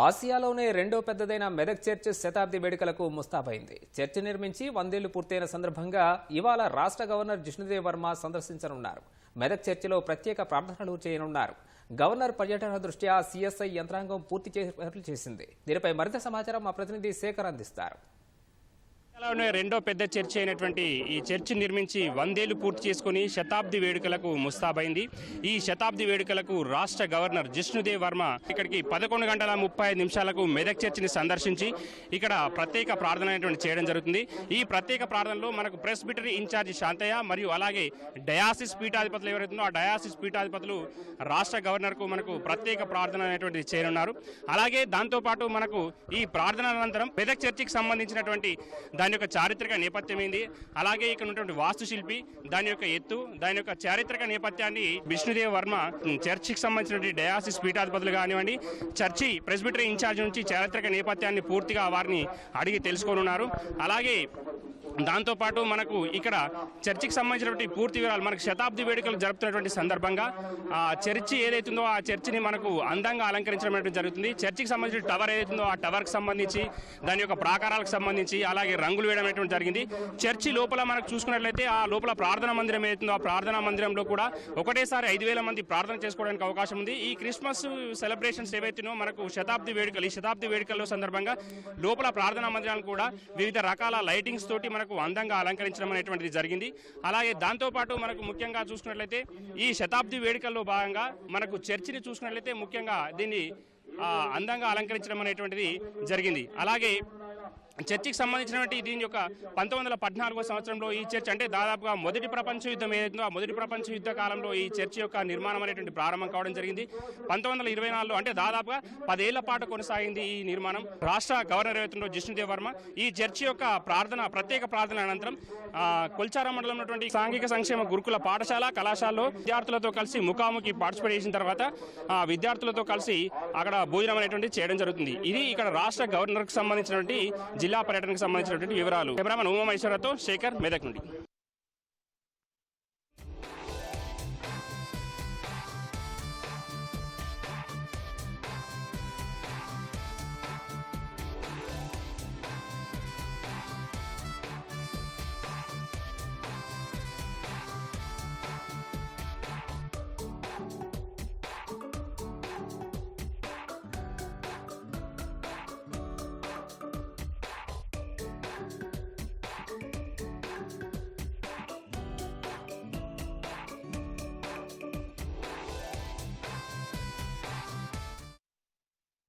ఆసియాలోనే రెండో పెద్దదైన మెదక్ చర్చ్ శతాబ్ది వేడుకలకు ముస్తాబైంది. చర్చ్ నిర్మించి వందేళ్ళు పూర్తయిన సందర్భంగా ఇవాళ రాష్ట్ర గవర్నర్ జిష్ణుదేవ్ వర్మ సందర్శించనున్నారు. మెదక్ చర్చిలో ప్రత్యేక ప్రార్థనలు చేయనున్నారు. గవర్నర్ పర్యటన దృష్ట్యా సిఎస్ఐ యంత్రాంగం పూర్తి చేపట్లు చేసింది. దీనిపై మరింత సమాచారం మా ప్రతినిధి శేఖర్ అందిస్తారు. తెలంగాణలోనే రెండో పెద్ద చర్చి అయినటువంటి ఈ చర్చి నిర్మించి వందేళ్ళు పూర్తి చేసుకుని శతాబ్ది వేడుకలకు ముస్తాబైంది. ఈ శతాబ్ది వేడుకలకు రాష్ట్ర గవర్నర్ జిష్ణుదేవ్ వర్మ ఇక్కడికి పదకొండు గంటల ముప్పై ఐదు నిమిషాలకు మెదక్ చర్చిని సందర్శించి ఇక్కడ ప్రత్యేక ప్రార్థన అనేటువంటి చేయడం జరుగుతుంది. ఈ ప్రత్యేక ప్రార్థనలో మనకు ప్రెస్ బిటరీ ఇన్ఛార్జి శాంతయ్య మరియు అలాగే డయాసిస్ పీఠాధిపతులు ఎవరైతుందో ఆ డయాసిస్ పీఠాధిపతులు రాష్ట్ర గవర్నర్కు మనకు ప్రత్యేక ప్రార్థన అనేటువంటిది చేయనున్నారు. అలాగే దాంతోపాటు మనకు ఈ ప్రార్థన అనంతరం మెదక్ చర్చికి సంబంధించినటువంటి దాని యొక్క చారిత్రక నేపథ్యం ఏంది? అలాగే ఇక్కడ ఉన్నటువంటి వాస్తుశిల్పి దాని యొక్క ఎత్తు దాని యొక్క చారిత్రక నేపథ్యాన్ని విష్ణుదేవ్ వర్మ చర్చికి సంబంధించినటువంటి డయాసిస్ పీఠాధిపతులు కానివ్వండి చర్చి ప్రెస్బిటరీ ఇన్ఛార్జ్ నుంచి చారిత్రక నేపథ్యాన్ని పూర్తిగా వారిని అడిగి తెలుసుకోనున్నారు అలాగే దాంతోపాటు మనకు ఇక్కడ చర్చికి సంబంధించినటువంటి పూర్తి వివరాలు మనకు శతాబ్ది వేడుకలు జరుపుతున్నటువంటి సందర్భంగా ఆ చర్చి ఏదైతుందో ఆ చర్చిని మనకు అందంగా అలంకరించడం జరుగుతుంది. చర్చికి సంబంధించిన టవర్ ఏదైతుందో ఆ టవర్కి సంబంధించి దాని యొక్క ప్రాకారాలకు సంబంధించి అలాగే రంగులు వేయడం అనేటువంటి జరిగింది. చర్చి లోపల మనకు చూసుకున్నట్లయితే ఆ లోపల ప్రార్థనా మందిరం ఏదైతుందో ఆ ప్రార్థనా మందిరంలో కూడా ఒకటేసారి ఐదు వేల మంది ప్రార్థన చేసుకోవడానికి అవకాశం ఉంది. ఈ క్రిస్మస్ సెలబ్రేషన్స్ ఏవైతున్నాయో మనకు శతాబ్ది వేడుకలు ఈ శతాబ్ది వేడుకల్లో సందర్భంగా లోపల ప్రార్థనా మందిరాలు కూడా వివిధ రకాల లైటింగ్స్ తోటి మన మనకు అందంగా అలంకరించడం అనేటువంటిది జరిగింది. అలాగే దాంతోపాటు మనకు ముఖ్యంగా చూసుకున్నట్లయితే ఈ శతాబ్ది వేడుకల్లో భాగంగా మనకు చర్చిని చూసుకున్నట్లయితే ముఖ్యంగా దీన్ని ఆ, అందంగా అలంకరించడం అనేటువంటిది జరిగింది. అలాగే చర్చికి సంబంధించినటువంటి దీని యొక్క పంతొమ్మిది వందల పద్నాలుగో సంవత్సరంలో ఈ చర్చ్ అంటే దాదాపుగా మొదటి ప్రపంచ యుద్ధం ఏదైతుందో ఆ మొదటి ప్రపంచ యుద్ధ కాలంలో ఈ చర్చి యొక్క నిర్మాణం అనేటువంటి ప్రారంభం కావడం జరిగింది. పంతొమ్మిది వందల ఇరవై నాలుగులో అంటే దాదాపుగా పదేళ్ళ పాటు కొనసాగింది ఈ నిర్మాణం. రాష్ట్ర గవర్నర్ ఏవైతుందో జిష్ణుదేవ్ వర్మ ఈ చర్చి యొక్క ప్రార్థన ప్రత్యేక ప్రార్థన అనంతరం కొల్చార మండలం ఉన్నటువంటి సాంఘిక సంక్షేమ గురుకుల పాఠశాల కళాశాలలో విద్యార్థులతో కలిసి ముఖాముఖి పార్టిసిపేట్ చేసిన తర్వాత ఆ విద్యార్థులతో కలిసి అక్కడ భోజనం అనేటువంటి చేయడం జరుగుతుంది. ఇది ఇక్కడ రాష్ట్ర గవర్నర్కు సంబంధించినటువంటి జిల్లా పర్యటనకు సంబంధించినటువంటి వివరాలు. కెమెరామన్ ఉమామేశ్వరతో శేఖర్ మెదక్ నుండి.